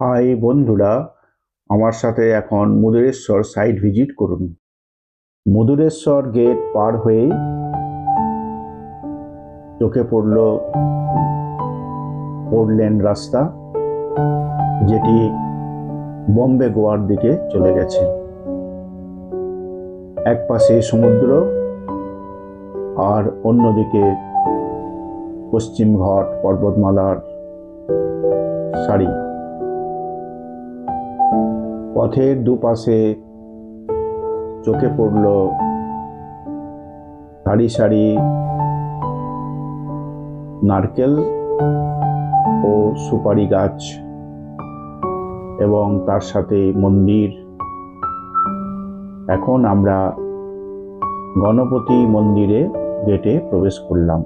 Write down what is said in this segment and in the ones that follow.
High বন্ধুরা, আমার সাথে এখন মুদুরেশ্বর সাইট ভিজিট করুন। মুদুরেশ্বর গেট পার হয়েই চোখে পড়ল ফোর লেন রাস্তা, যেটি বম্বে গোয়ার দিকে চলে গেছে। এক পাশে সমুদ্র আর অন্যদিকে পশ্চিমঘাট পর্বতমালার সারি। পথের দুপাশে চোখে পড়ল সারি সারি নারকেল ও সুপারি গাছ এবং তার সাথে মন্দির। এখন আমরা গণপতি মন্দিরে গেটে প্রবেশ করলাম।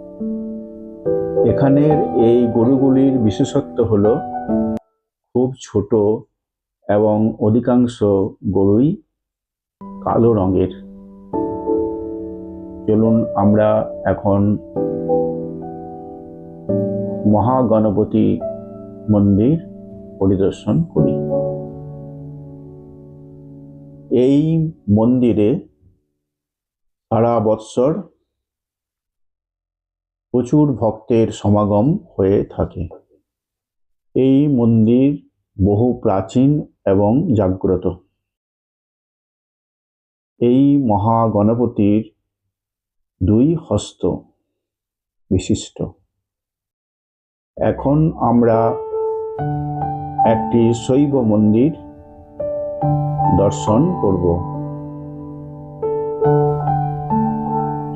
এখানের এই গরুগুলির বিশেষত্ব হলো, খুব ছোট এবং অধিকাংশ গরুই কালো রঙের। চলুন আমরা এখন মহাগণপতি মন্দির পরিদর্শন করি। এই মন্দিরে সারা বৎসর প্রচুর ভক্তের সমাগম হয়ে থাকে। এই মন্দির বহু প্রাচীন এবং জাগ্রত। এই মহাগণপতির দুই হস্ত বিশিষ্ট। এখন আমরা একটি শৈব মন্দির দর্শন করব।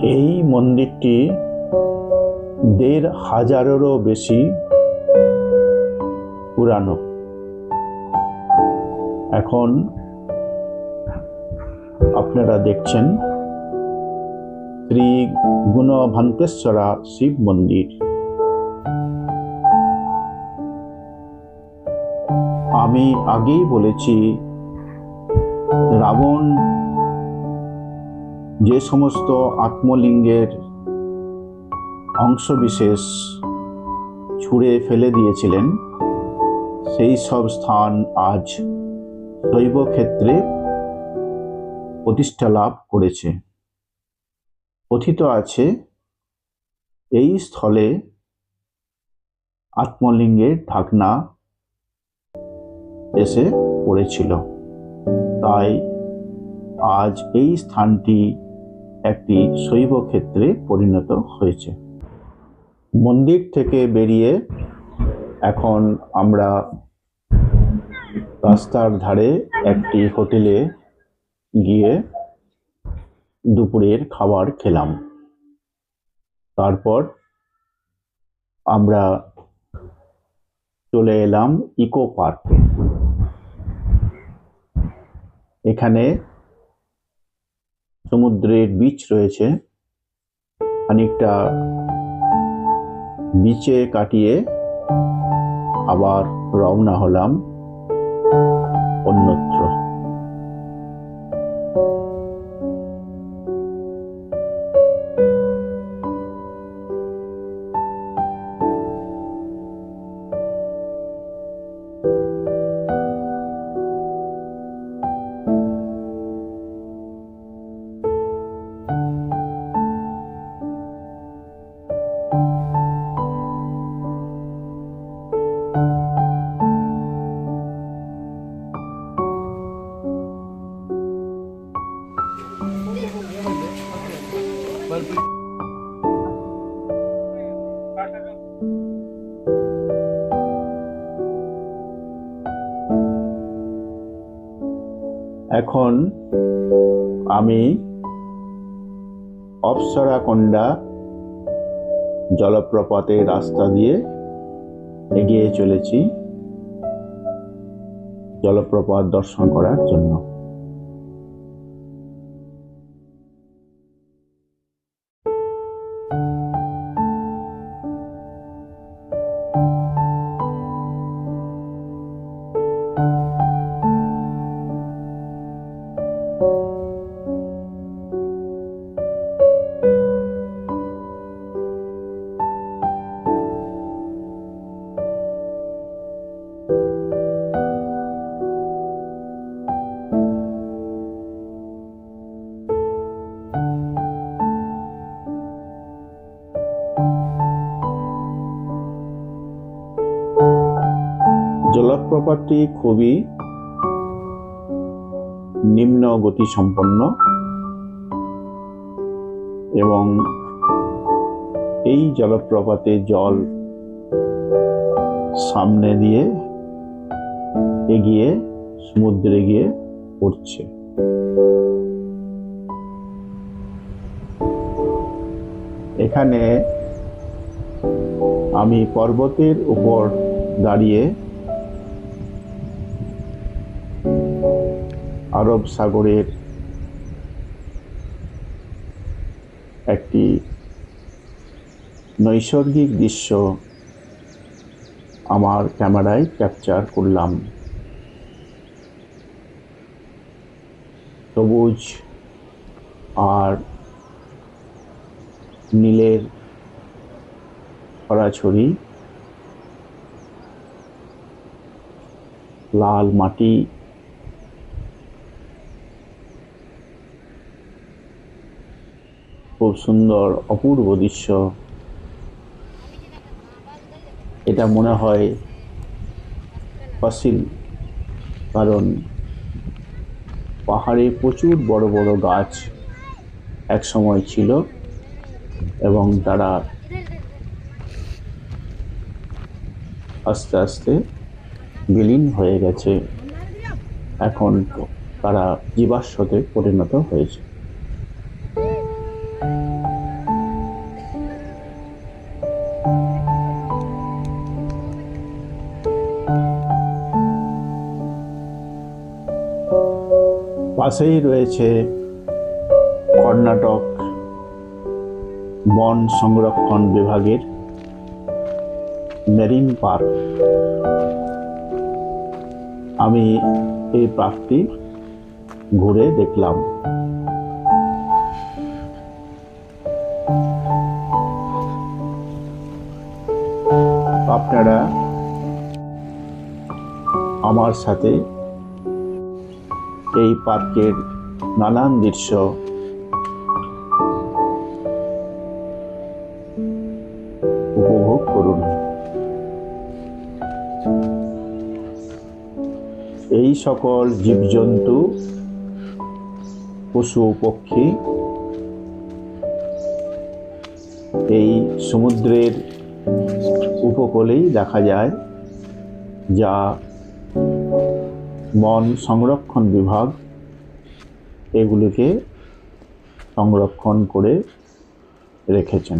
এই মন্দিরটি দেড় হাজারেরও বেশি পুরানো। এখন আপনারা দেখছেন শ্রী গুণভান্তেশ্বরা শিব মন্দির। আমি আগেই বলেছি, রাবণ যে সমস্ত আত্মলিঙ্গের অংশবিশেষ ছুঁড়ে ফেলে দিয়েছিলেন, সেই সব স্থান আজ শৈব ক্ষেত্রে প্রতিষ্ঠা লাভ করেছে। কথিত আছে, এই স্থলে আত্মলিঙ্গের ঢাকনা এসে পড়েছিল। তাই আজ এই স্থানটি একটি শৈব ক্ষেত্রে পরিণত হয়েছে। মন্দির থেকে বেরিয়ে এখন আমরা রাস্তার ধারে একটি হোটেলে গিয়ে দুপুরের খাবার খেলাম। তারপর আমরা চলে এলাম ইকো পার্কে। এখানে সমুদ্রের বিচ রয়েছে। খানিকটা বিচে কাটিয়ে আবার রওনা হলাম। এখন আমি অপ্সরাকন্ডা জলপ্রপাতের রাস্তা দিয়ে এগিয়ে চলেছি জলপ্রপাত দর্শন করার জন্য। জলপ্রপাতটি খুবই নিম্ন গতি সম্পন্ন এবং এই জলপ্রপাতে জল সামনে দিয়ে এগিয়ে, সমুদ্রে গিয়ে পড়ছে এখানে আমি পর্বতের উপর দাঁড়িয়ে আরব সাগরের একটি নৈসর্গিক দৃশ্য আমার ক্যামেরায় ক্যাপচার করলাম। সবুজ আর নীলের ছড়াছড়ি, লাল মাটি খুব সুন্দর অপূর্ব দৃশ্য। এটা মনে হয় ফসিল কারণ পাহাড়ে প্রচুর বড় বড় গাছ এক সময় ছিল এবং তারা আস্তে আস্তে বিলীন হয়ে গেছে। এখন তারা জীবাশ্মতে পরিণত হয়েছে। পাশেই রয়েছে কর্ণাটক বন সংরক্ষণ বিভাগের মেরিন পার্ক। আমি এই পার্কটি ঘুরে দেখলাম। আপনারা আমার সাথে এই পার্কের নানান দৃশ্য। উপভোগ করুন। এই সকল জীবজন্তু, পশু পক্ষী এই সমুদ্রের উপকূলেই দেখা যায়, যা বন সংরক্ষণ বিভাগ এগুলিকে সংরক্ষণ করে রেখেছেন।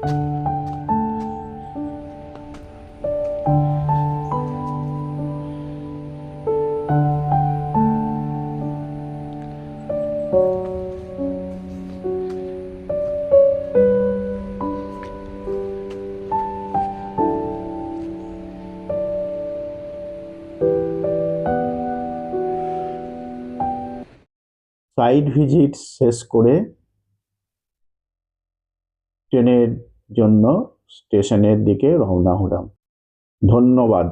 সাইড ভিজিট শেষ করে ট্রেনের জন্য স্টেশনের দিকে রওনা হলাম। ধন্যবাদ।